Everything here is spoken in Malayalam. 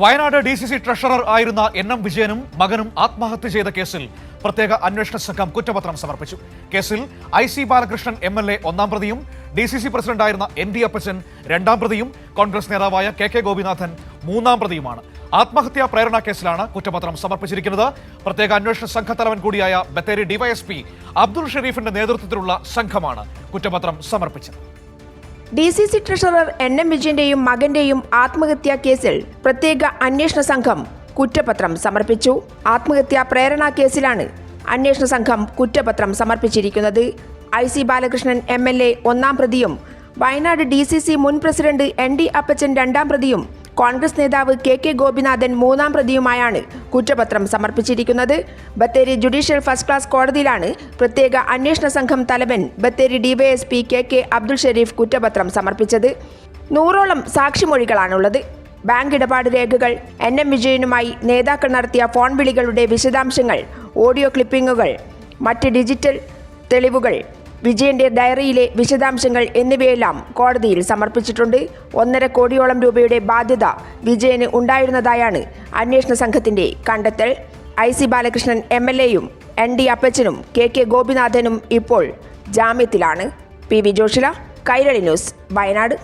Wayanad D C C treasurer ആയിരുന്ന എൻ എം വിജയനും മകനും ആത്മഹത്യ ചെയ്ത കേസിൽ പ്രത്യേക അന്വേഷണ സംഘം കുറ്റപത്രം സമർപ്പിച്ചു. കേസിൽ I C Balakrishnan M L A ഒന്നാം പ്രതിയും ഡി സി സി പ്രസിഡന്റായിരുന്ന എൻ ഡി അപ്പച്ചൻ രണ്ടാം പ്രതിയും കോൺഗ്രസ് നേതാവായ കെ കെ ഗോപിനാഥൻ മൂന്നാം പ്രതിയുമാണ്. ആത്മഹത്യാ പ്രേരണ കേസിലാണ് കുറ്റപത്രം സമർപ്പിച്ചിരിക്കുന്നത്. പ്രത്യേക അന്വേഷണ സംഘത്തലവൻ കൂടിയായ ബത്തേരി ഡിവൈഎസ്പി അബ്ദുൾ ഷെരീഫിന്റെ നേതൃത്വത്തിലുള്ള സംഘമാണ് കുറ്റപത്രം സമർപ്പിച്ചത്. D C C treasurer N M വിജയന്റെയും മകന്റെയും ആത്മഹത്യാ കേസിൽ പ്രത്യേക അന്വേഷണ സംഘം കുറ്റപത്രം സമർപ്പിച്ചു. ആത്മഹത്യാ പ്രേരണാ കേസിലാണ് അന്വേഷണ സംഘം കുറ്റപത്രം സമർപ്പിച്ചിരിക്കുന്നത്. I C Balakrishnan M L A ഒന്നാം പ്രതിയും വയനാട് ഡി സി സി മുൻ പ്രസിഡന്റ് എൻ ഡി അപ്പച്ചൻ രണ്ടാം പ്രതിയും കോൺഗ്രസ് നേതാവ് കെ കെ ഗോപിനാഥൻ മൂന്നാം പ്രതിയുമായാണ് കുറ്റപത്രം സമർപ്പിച്ചിരിക്കുന്നത്. ബത്തേരി ജുഡീഷ്യൽ ഫസ്റ്റ് ക്ലാസ് കോടതിയിലാണ് പ്രത്യേക അന്വേഷണ സംഘം തലവൻ Bathery DYSP K K Abdul Sharif കുറ്റപത്രം സമർപ്പിച്ചത്. നൂറോളം സാക്ഷിമൊഴികളാണുള്ളത്. ബാങ്ക് ഇടപാട് രേഖകൾ എൻ എം വിജയനുമായി നേതാക്കൾ നടത്തിയ ഫോൺ വിളികളുടെ വിശദാംശങ്ങൾ ഓഡിയോ ക്ലിപ്പിംഗുകൾ മറ്റ് ഡിജിറ്റൽ തെളിവുകൾ വിജയന്റെ ഡയറിയിലെ വിശദാംശങ്ങൾ എന്നിവയെല്ലാം കോടതിയിൽ സമർപ്പിച്ചിട്ടുണ്ട്. ഒന്നര കോടിയോളം രൂപയുടെ ബാധ്യത വിജയന് ഉണ്ടായിരുന്നതായാണ് അന്വേഷണ സംഘത്തിന്റെ കണ്ടെത്തൽ. I C Balakrishnan M L എയും എൻ ഡി അപ്പച്ചനും കെ കെ ഗോപിനാഥനും ഇപ്പോൾ ജാമ്യത്തിലാണ്. P V Joshila Kairali news Wayanad.